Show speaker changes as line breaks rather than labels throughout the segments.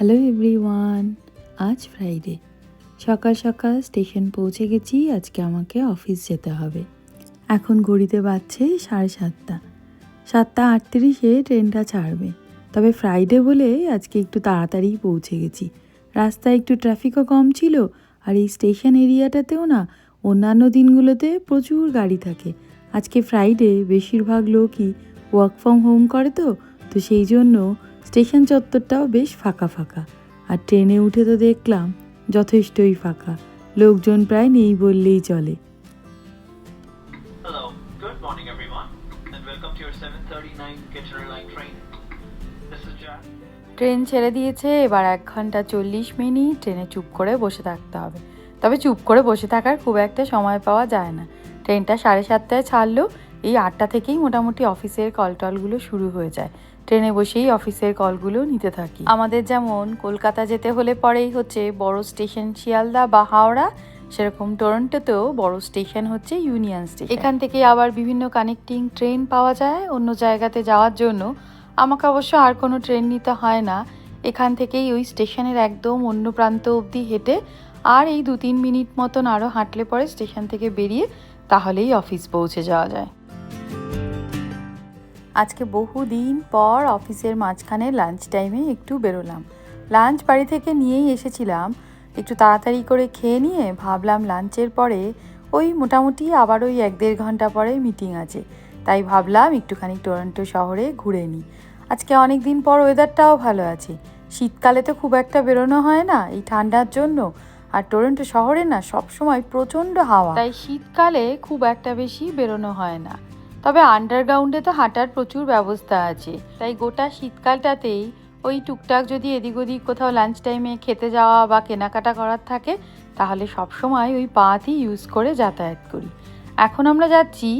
Hello everyone আজ Friday সকাল সকাল স্টেশন পৌঁছে গেছি। আজকে আমাকে অফিস যেতে হবে। এখন ঘড়িতে বাজছে সাড়ে সাতটা। সাতটা আটত্রিশে ট্রেনটা ছাড়বে। তবে ফ্রাইডে বলে আজকে একটু তাড়াতাড়ি পৌঁছে গেছি। রাস্তায় একটু ট্রাফিকও কম ছিল আর এই স্টেশন এরিয়াটাতেও না অন্যান্য দিনগুলোতে প্রচুর গাড়ি থাকে। আজকে ফ্রাইডে বেশিরভাগ লোকই ওয়ার্ক ফ্রম হোম করে তো তো সেই জন্য স্টেশন চত্বরটাও বেশ ফাঁকা ফাঁকা। আর ট্রেনে উঠে তো দেখলাম যথেষ্টই ফাঁকা। লোকজন প্রায় নেই বললেই চলে।
Hello, good morning everyone, and welcome to your 739 Kitchener Line train. This is Jack.
Train ছেড়ে দিয়েছে এবার এক ঘণ্টা চল্লিশ মিনিট ট্রেনে চুপ করে বসে থাকতে হবে। তবে চুপ করে বসে থাকার খুব একটা সময় পাওয়া যায় না। ট্রেনটা সাড়ে সাতটায় ছাড়লো এই আটটা থেকেই মোটামুটি অফিসের কল টলগুলো শুরু হয়ে যায়। ট্রেনে বসেই অফিসের কলগুলো নিতে থাকি। আমাদের যেমন কলকাতা যেতে হলে পরেই হচ্ছে বড় স্টেশন শিয়ালদা বা হাওড়া, সেরকম টরন্টোতেও বড় স্টেশন হচ্ছে ইউনিয়ন স্টেশন। এখান থেকে আবার বিভিন্ন কানেক্টিং ট্রেন পাওয়া যায় অন্য জায়গাতে যাওয়ার জন্য। আমাকে অবশ্য আর কোনো ট্রেন নিতে হয় না। এখান থেকেই ওই স্টেশনের একদম অন্য প্রান্ত অবধি হেঁটে আর এই দু তিন মিনিট মতন আরও হাঁটলে পরে স্টেশন থেকে বেরিয়ে তাহলেই অফিস পৌঁছে যাওয়া যায়। আজকে বহু দিন পর অফিসের মাঝখানে লাঞ্চ টাইমে একটু বেরোলাম। লাঞ্চ বাড়ি থেকে নিয়েই এসেছিলাম। একটু তাড়াতাড়ি করে খেয়ে নিয়ে ভাবলাম লাঞ্চের পরে ওই মোটামুটি আবার ওই এক দেড় ঘণ্টা পরে মিটিং আছে। তাই ভাবলাম একটুখানি টরন্টো শহরে ঘুরে নিই। আজকে অনেক দিন পর ওয়েদারটাও ভালো আছে। শীতকালে তো খুব একটা বেরোনো হয় না এই ঠান্ডার জন্য। আর টরন্টো শহরে না সবসময় প্রচণ্ড হাওয়া। তাই শীতকালে খুব একটা বেশি বেরোনো হয় না। তবে আন্ডারগ্রাউন্ডে তো হাঁটার প্রচুর ব্যবস্থা আছে। তাই গোটা শীতকালটাতেই ওই টুকটাক যদি এদিক ওদিক কোথাও লাঞ্চ টাইমে খেতে যাওয়া বা কেনাকাটা করার থাকে, তাহলে সবসময় ওই পাথই ইউজ করে যাতায়াত করি। এখন আমরা যাচ্ছি,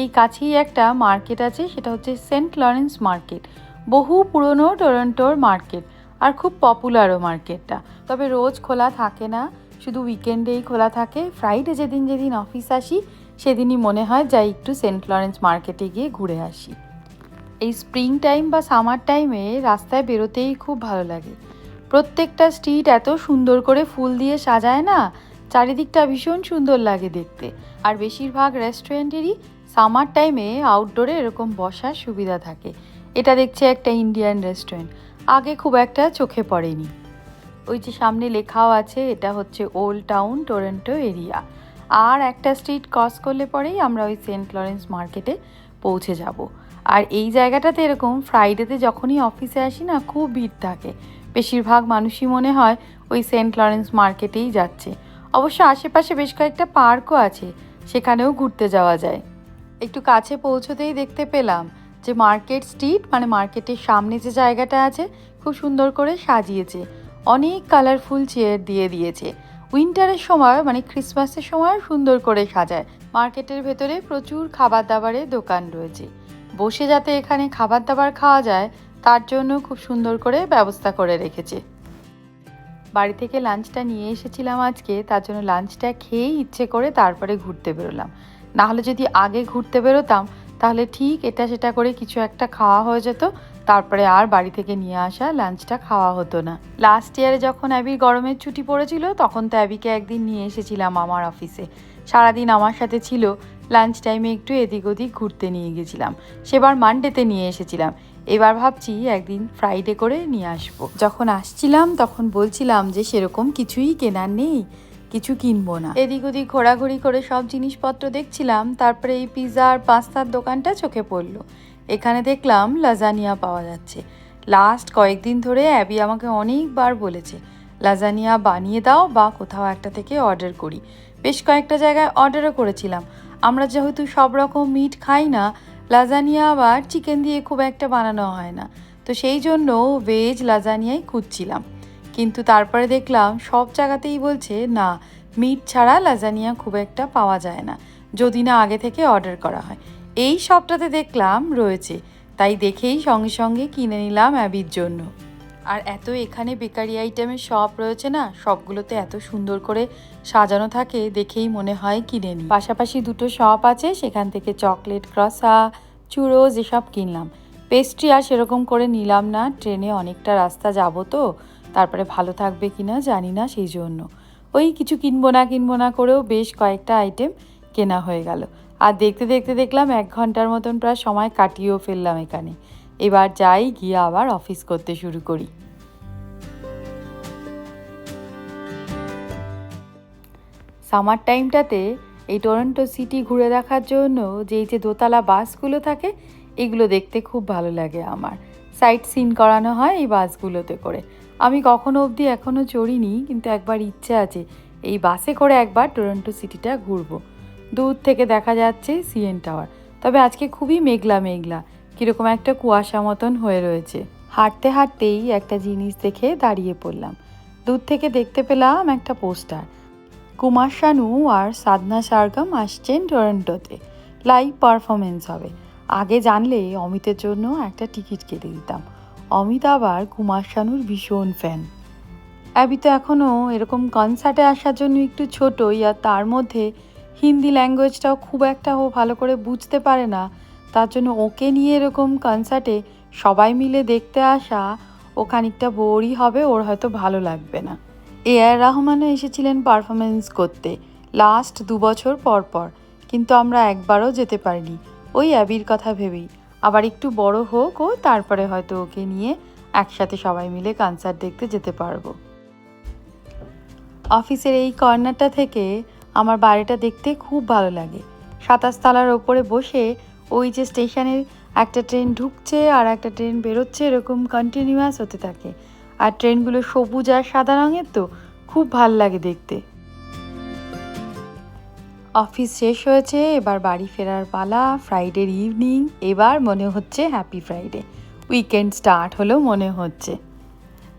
এই কাছেই একটা মার্কেট আছে, সেটা হচ্ছে সেন্ট লরেন্স মার্কেট বহু পুরনো টরন্টোর মার্কেট আর খুব পপুলারও মার্কেটটা তবে রোজ খোলা থাকে না, শুধু উইকেন্ডেই খোলা থাকে। ফ্রাইডে যেদিন যেদিন অফিস আসি সেদিনই মনে হয় যাই একটু সেন্ট লরেন্স মার্কেটে গিয়ে ঘুরে আসি। এই স্প্রিং টাইম বা সামার টাইমে রাস্তায় বেরোতেই খুব ভালো লাগে। প্রত্যেকটা স্ট্রিট এত সুন্দর করে ফুল দিয়ে সাজায় না, চারিদিকটা ভীষণ সুন্দর লাগে দেখতে। আর বেশিরভাগ রেস্টুরেন্টেরই সামার টাইমে আউটডোরে এরকম বসার সুবিধা থাকে। এটা দেখছে একটা ইন্ডিয়ান রেস্টুরেন্ট আগে খুব একটা চোখে পড়েনি। ওই যে সামনে লেখাও আছে, এটা হচ্ছে ওল্ড টাউন টরেন্টো এরিয়া আর একটা স্ট্রিট ক্রস করলে পরেই আমরা ওই সেন্ট লরেন্স মার্কেটে পৌঁছে যাব। আর এই জায়গাটাতে এরকম ফ্রাইডেতে যখনই অফিসে আসি না, খুব ভিড় থাকে। বেশিরভাগ মানুষই মনে হয় ওই সেন্ট লরেন্স মার্কেটেই যাচ্ছে। অবশ্য আশেপাশে বেশ কয়েকটা পার্কও আছে, সেখানেও ঘুরতে যাওয়া যায়। একটু কাছে পৌঁছতেই দেখতে পেলাম যে মার্কেট স্ট্রিট মানে মার্কেটের সামনে যে জায়গাটা আছে, খুব সুন্দর করে সাজিয়েছে। অনেক কালারফুল চেয়ার দিয়ে দিয়েছে। উইন্টারের সময় মানে ক্রিসমাসের সময় সুন্দর করে সাজায়। মার্কেটের ভেতরে প্রচুর খাবার দাবারের দোকান রয়েছে। বসে যাতে এখানে খাবার দাবার খাওয়া যায়, তার জন্য খুব সুন্দর করে ব্যবস্থা করে রেখেছে। বাড়ি থেকে লাঞ্চটা নিয়ে এসেছিলাম আজকে, তার জন্য লাঞ্চটা খেয়েই ইচ্ছে করে তারপরে ঘুরতে বেরোলাম। নাহলে যদি আগে ঘুরতে বেরোতাম, তাহলে ঠিক এটা সেটা করে কিছু একটা খাওয়া হয়ে যেত তারপরে আর বাড়ি থেকে নিয়ে আসা লাঞ্চটা খাওয়া হতো না। লাস্ট ইয়ারে যখন অ্যাবির গরমের ছুটি পড়েছিল, তখন তো অ্যাবিকে একদিন নিয়ে এসেছিলাম আমার অফিসে সারাদিন আমার সাথে ছিল লাঞ্চ টাইমে একটু এদিক ওদিক ঘুরতে নিয়ে গেছিলাম। সেবার মানডেতে নিয়ে এসেছিলাম। এবার ভাবছি একদিন ফ্রাইডে করে নিয়ে আসব। যখন আসছিলাম, তখন বলছিলাম যে সেরকম কিছুই কেনার নেই, কিছু কিনবো না। এদিক ওদিক ঘোরাঘুরি করে সব জিনিসপত্র দেখছিলাম, তারপরে এই পিৎজা আর পাস্তার দোকানটা চোখে পড়ল। এখানে দেখলাম লাজানিয়া পাওয়া যাচ্ছে। লাস্ট কয়েকদিন ধরে অ্যাবি আমাকে অনেকবার বলেছে, লাজানিয়া বানিয়ে দাও বা কোথাও একটা থেকে অর্ডার করি। বেশ কয়েকটা জায়গায় অর্ডারও করেছিলাম। আমরা যেহেতু সব রকম মিট খাই না, লাজানিয়া আবার চিকেন দিয়ে খুব একটা বানানো হয় না। তো সেই জন্য ভেজ লাজানিয়াই খুঁজছিলাম। কিন্তু তারপরে দেখলাম সব জায়গাতেই বলছে, না মিট ছাড়া লাজানিয়া খুব একটা পাওয়া যায় না, যদি না আগে থেকে অর্ডার করা হয়। এই সবটাতে দেখলাম রয়েছে। তাই দেখেই সঙ্গে সঙ্গে কিনে নিলাম অ্যাবির জন্য। আর এত এখানে বেকারি আইটেমের শপ রয়েছে না, সবগুলোতে এত সুন্দর করে সাজানো থাকে দেখেই মনে হয় কিনে নিই। পাশাপাশি দুটো শপ আছে, সেখান থেকে চকলেট ক্রসা চুরোজ এসব কিনলাম। পেস্ট্রি আর সেরকম করে নিলাম না, ট্রেনে অনেকটা রাস্তা যাব তো, তারপরে ভালো থাকবে কি না জানি না সেই জন্য। ওই কিছু কিনবো না কিনবো না করেও বেশ কয়েকটা আইটেম কেনা হয়ে গেল। আর দেখতে দেখতে দেখলাম এক ঘণ্টার মতন প্রায় সময় কাটিয়েও ফেললাম এখানে। এবার যাই, গিয়ে আবার অফিস করতে শুরু করি। সামার টাইমটাতে এই টরন্টো সিটি ঘুরে দেখার জন্য যে এই যে দোতলা বাসগুলো থাকে, এগুলো দেখতে খুব ভালো লাগে আমার। সাইট সিন করানো হয় এই বাসগুলোতে করে। আমি কখনো অবধি এখনও চড়িনি, কিন্তু একবার ইচ্ছে আছে এই বাসে করে একবার টরন্টো সিটিটা ঘুরবো। দূর থেকে দেখা যাচ্ছে সিএন টাওয়ার তবে আজকে খুবই মেঘলা মেঘলা। কীরকম একটা কুয়াশা মতন হয়ে রয়েছে। হাঁটতে হাঁটতেই একটা জিনিস দেখে দাঁড়িয়ে পড়লাম। দূর থেকে দেখতে পেলাম একটা পোস্টার। কুমার শানু আর সাধনা সারগাম আসছেন টরন্টোতে। লাইভ পারফরমেন্স হবে। আগে জানলে অমিতের জন্য একটা টিকিট কেটে দিতাম। অমিত আবার কুমার শানুর ভীষণ ফ্যান অ্যাবি তো এখনও এরকম কনসার্টে আসার জন্য একটু ছোটই আর তার মধ্যে হিন্দি ল্যাঙ্গুয়েজটাও খুব একটা ও ভালো করে বুঝতে পারে না। তার জন্য ওকে নিয়ে এরকম কনসার্টে সবাই মিলে দেখতে আসা, ও খানিকটা বোরই হবে, ওর হয়তো ভালো লাগবে না। এ আর রহমানও এসেছিলেন পারফরমেন্স করতে লাস্ট দু বছর পর পর। কিন্তু আমরা একবারও যেতে পারিনি, ওই অ্যাবির কথা ভেবেই। আবার একটু বড় হোক ও, তারপরে হয়তো ওকে নিয়ে একসাথে সবাই মিলে কনসার্ট দেখতে যেতে পারব। অফিসের এই কর্নারটা থেকে আমার বাড়িটা দেখতে খুব ভালো লাগে। সাতাশ তালার ওপরে বসে ওই যে স্টেশনের একটা ট্রেন ঢুকছে আর একটা ট্রেন বেরোচ্ছে এরকম কন্টিনিউয়াস হতে থাকে। আর ট্রেনগুলো সবুজ আর সাদা রঙের তো, খুব ভালো লাগে দেখতে। অফিস শেষ হয়েছে, এবার বাড়ি ফেরার পালা ফ্রাইডের ইভিনিং এবার মনে হচ্ছে হ্যাপি ফ্রাইডে উইকেন্ড স্টার্ট হলো মনে হচ্ছে।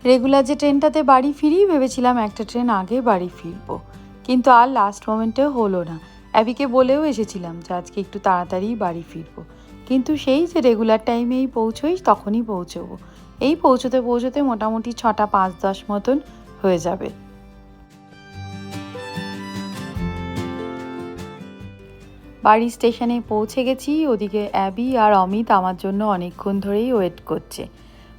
রেগুলার যে ট্রেনটাতে বাড়ি ফিরি, ভেবেছিলাম একটা ট্রেন আগে বাড়ি ফিরবো। কিন্তু আর লাস্ট মোমেন্টে হলো না। অ্যাবিকে বলেও এসেছিলাম যে আজকে একটু তাড়াতাড়ি বাড়ি ফিরবো। কিন্তু সেই যে রেগুলার টাইমেই পৌঁছোই, তখনই পৌঁছবো। এই পৌঁছতে পৌঁছতে মোটামুটি ছটা পাঁচ দশ মতন হয়ে যাবে। বাড়ি স্টেশনে পৌঁছে গেছি, ওদিকে অ্যাবি আর অমিত আমার জন্য অনেকক্ষণ ধরেই ওয়েট করছে।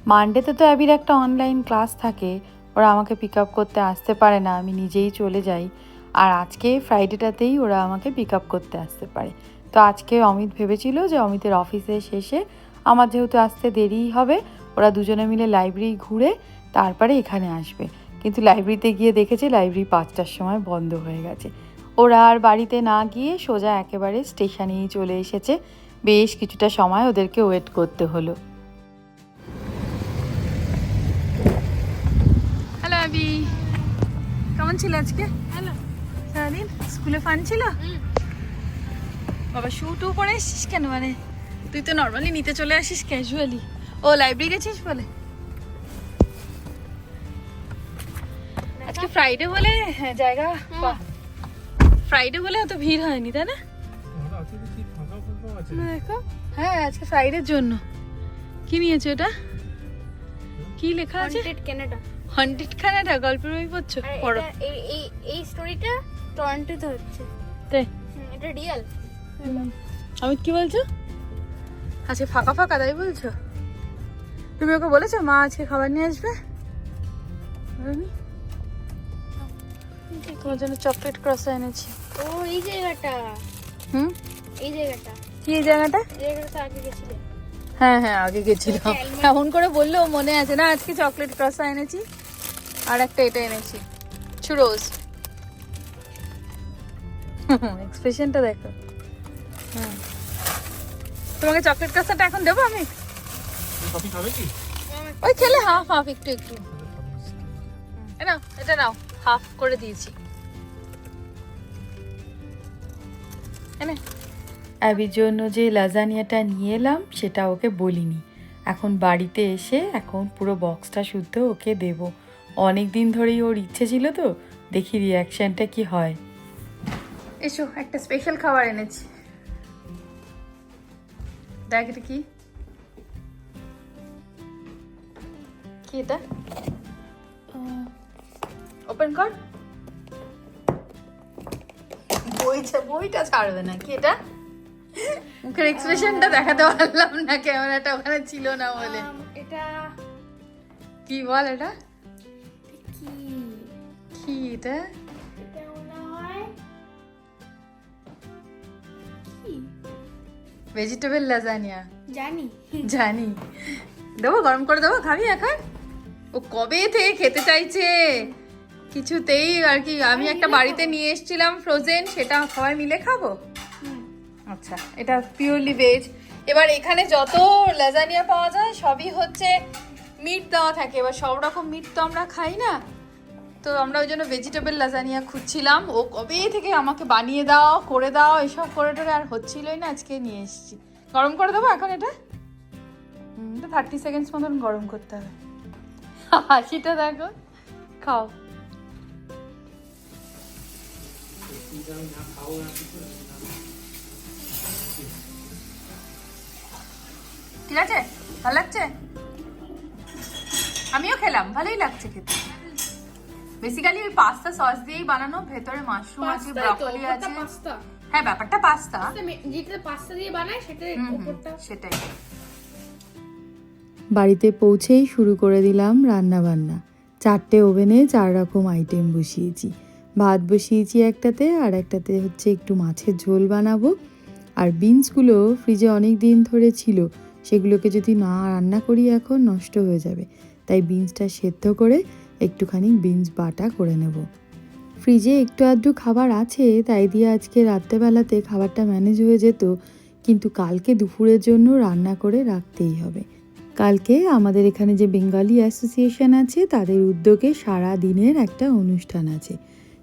মানডেতে তো অ্যাবির একটা অনলাইন ক্লাস থাকে, ওরা আমাকে পিক আপ করতে আসতে পারে না, আমি নিজেই চলে যাই। আর আজকে ফ্রাইডেটাতেই ওরা আমাকে পিক আপ করতে আসতে পারে। তো আজকে অমিত ভেবেছিল যে অমিতের অফিসে শেষে আমার যেহেতু আসতে দেরিই হবে ওরা দুজনে মিলে লাইব্রেরি ঘুরে তারপরে এখানে আসবে। কিন্তু লাইব্রেরিতে গিয়ে দেখেছে লাইব্রেরি পাঁচটার সময় বন্ধ হয়ে গেছে। ওরা আর বাড়িতে না গিয়ে সোজা একেবারে স্টেশনেই চলে এসেছে। বেশ কিছুটা সময় ওদেরকে ওয়েট করতে হলো। হ্যালো আবি কেমন ছিল আজকে?
হ্যালো
সারাদিন? স্কুলে ফান ছিল? বাবা শু টু পরে এসছিস কেন মানে? তুই তো নর্মালি নিতে চলে আসিস ক্যাজুয়ালি ও লাইব্রেরি গেছিস বলে? আজকে ফ্রাইডে বলে হ্যাঁ জায়গা? ফ্রাইডে বলে অত ভিড় হয়নি তাই না? না, দেখো। হ্যাঁ আজকে ফ্রাইডের জন্য। কি নিয়েছো এটা কি লেখা আছে?
হন্টেড কানাডা
হন্টেড কানাডা গল্পের বই পড়ছো? পড়ো।
এই এই এই স্টোরিটা টরন্টোতে হচ্ছে।
তাই
এটা রিয়েল
অমিত কি বলছো? আজকে ফাঁকা ফাঁকা তাই বলছো? তুমি ওকে বলেছ মা আজকে খাবার নিয়ে আসবে? তোমার জন্য চকলেট ক্রস এনেছি?
ও এই জায়গাটা।
হুম?
এই জায়গাটা।
কি এই জায়গাটা?
এই জায়গাটা আগে গেছিলে।
হ্যাঁ হ্যাঁ আগে গেছিলাম। এমন করে বললেও মনে আছে না আজকে চকলেট ক্রসা এনেছি আর একটা এটা এনেছি। চুরোজ এক্সপ্রেশনটা দেখো। হ্যাঁ তোমাকে চকলেট ক্রসাটা এখন দেবো আমি?
কফি খাবে কি?
ওই খেলে হাফ হাফ একটু একটু। নাও এটা নাও হাফ করে দিয়েছি। এনে অ্যাবির জন্য যে লাজানিয়াটা নিয়ে এলাম সেটা ওকে বলিনি। এখন বাড়িতে এসে এখন পুরো বক্সটা শুদ্ধ ওকে দেব। অনেক দিন ধরেই ওর ইচ্ছে ছিল তো দেখি রিয়াকশনটা কি হয়। এসো একটা স্পেশাল খাবার এনেছি। দেখ এটা কি? কি এটা? ওপেন কর। বইটা বইটা ছাড়বে না কি এটা? মুখের এক্সপ্রেশনটা দেখাতে পারলাম না ক্যামেরাটা ওখানে ছিল না বলে।
এটা
কি বল এটা?
কি? এটা
এটা?
ভেজিটেবল লাজানিয়া
জানি।
জানি। দেবো গরম করে দেবো খাবি এখন? ও কবে থেকে খেতে চাইছে? কিছুতেই আর কি আমি একটা বাড়িতে নিয়ে এসেছিলাম ফ্রোজেন সেটা সবাই মিলে খাব? আচ্ছা এটা পিওরলি ভেজ এবার এখানে যত লাজানিয়া পাওয়া যায় সবই হচ্ছে মিট দেওয়া থাকে। এবার সব রকম মিট তো আমরা খাই না। তো আমরা ওই জন্য ভেজিটেবল লাজানিয়া খুঁজছিলাম। ও কবে থেকে আমাকে বানিয়ে দাও, করে দাও, এসব করে টোরে আর হচ্ছিলই না, আজকে নিয়ে এসেছি। গরম করে দেবো এখন এটা? তো থার্টি সেকেন্ডস মতন গরম করতে হবে। হাসিটা দেখো, খাও। ঠিক আছে? ভালো লাগছে? আমিও খেলাম, ভালোই লাগছে খেতে। বেসিক্যালি ওই পাস্তা সস দিয়েই বানানো। ভেতরে মাশরুম আছে ব্রকলি আছে।
পাস্তা
হ্যাঁ ব্যাপারটা পাস্তা
যেটা পাস্তা দিয়ে বানায় উপরটা
সেটাই।
বাড়িতে পৌঁছেই শুরু করে দিলাম রান্না বান্না চারটে ওভেনে চার রকম আইটেম বসিয়েছি। ভাত বসিয়েছি একটাতে আর একটাতে হচ্ছে একটু মাছের ঝোল বানাবো। আর বিনসগুলো ফ্রিজে অনেক দিন ধরে ছিল। সেগুলোকে যদি না রান্না করি এখন নষ্ট হয়ে যাবে। তাই বিনসটা সেদ্ধ করে একটুখানি বিনস বাটা করে নেব। ফ্রিজে একটু আধটু খাবার আছে, তাই দিয়ে আজকে রাত্রেবেলাতে খাবারটা ম্যানেজ হয়ে যেত, কিন্তু কালকে দুপুরের জন্য রান্না করে রাখতেই হবে। কালকে আমাদের এখানে যে বেঙ্গালি অ্যাসোসিয়েশন আছে, তাদের উদ্যোগে সারা দিনের একটা অনুষ্ঠান আছে।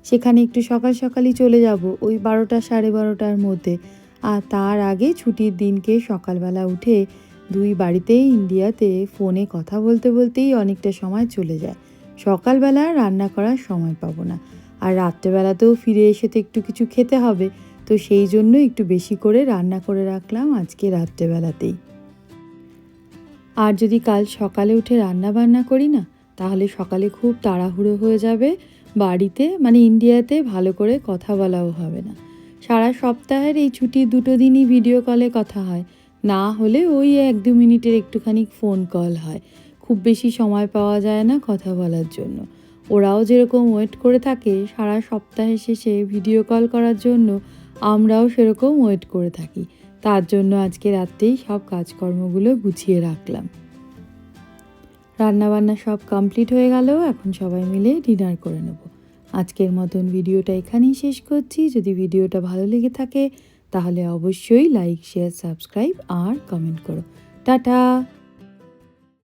সেখানে একটু সকাল সকালই চলে যাব, ওই বারোটা সাড়ে বারোটার মধ্যে। আর তার আগে ছুটির দিনকে সকালবেলা উঠে দুই বাড়িতেই ইন্ডিয়াতে ফোনে কথা বলতে বলতেই অনেকটা সময় চলে যায়। সকালবেলা রান্না করার সময় পাবো না। আর রাত্রেবেলাতেও ফিরে এসে তো একটু কিছু খেতে হবে। তো সেই জন্য একটু বেশি করে রান্না করে রাখলাম আজকে রাত্রেবেলাতেই। আর যদি কাল সকালে উঠে রান্না বান্না করি না, তাহলে সকালে খুব তাড়াহুড়ো হয়ে যাবে। বাড়িতে মানে ইন্ডিয়াতে ভালো করে কথা বলাও হবে না। সারা সপ্তাহের এই ছুটির দুটো দিনই ভিডিও কলে কথা হয়। না হলে ওই এক দু মিনিটের একটুখানি ফোন কল হয়। খুব বেশি সময় পাওয়া যায় না কথা বলার জন্য। ওরাও যেরকম ওয়েট করে থাকে, সারা সপ্তাহের শেষে ভিডিও কল করার জন্য আমরাও সেরকম ওয়েট করে থাকি। তার জন্য আজকে রাত্রেই সব কাজকর্মগুলো গুছিয়ে রাখলাম। রান্নাবান্না সব কমপ্লিট হয়ে গেল, এখন সবাই মিলে ডিনার করে নেব। আজকের মতন ভিডিওটা এখানেই শেষ করছি। যদি ভিডিওটা ভালো লেগে থাকে, তাহলে অবশ্যই লাইক শেয়ার সাবস্ক্রাইব আর কমেন্ট করো। টাটা!